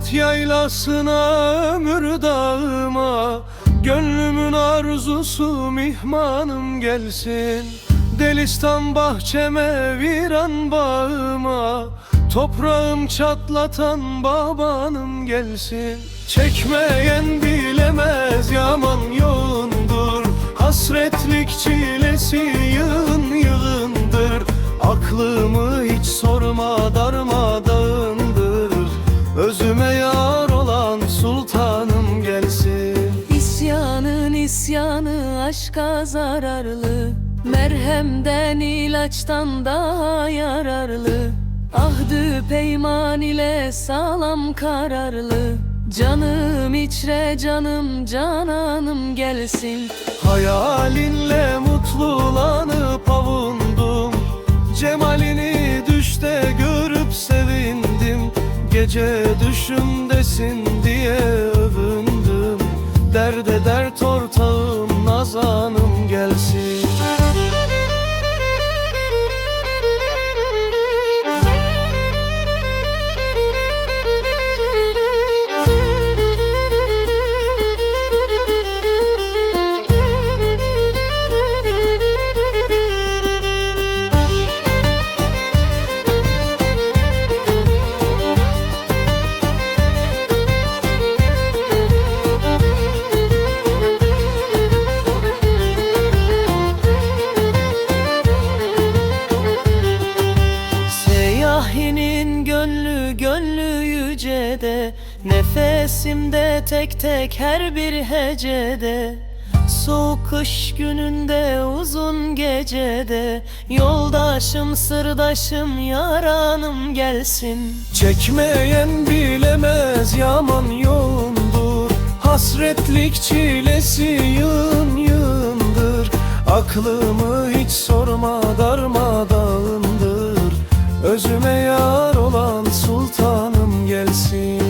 Hasret yaylasına ömür dağıma. Gönlümün arzusu mihmanım gelsin. Delistan bahçeme viran bağıma. Toprağım çatlatan babanım gelsin. Çekmeyen bilemez yaman yoğundur Hasretlik çilesi yığın yığındır. Aklımı hiç sorma darmadağındır. Özüme aşka zararlı Merhemden ilaçtan daha yararlı. Ahdü peyman ile sağlam kararlı. Canım içre canım cananım gelsin. Hayalinle mutlulanıp avundum. Cemalini düşte görüp sevindim. Gece düşümdesin diye övündüm. Derde ortağım nazanım gelsin gecede Nefesimde tek tek her bir hecede. Soğuk kış gününde uzun gecede Yoldaşım sırdaşım yaranım gelsin. Çekmeyen bilemez yaman yoğundur Hasretlik çilesi yığın yığındır. Aklımı hiç sorma darmadağındır. Özüme yar olan sultan el cine.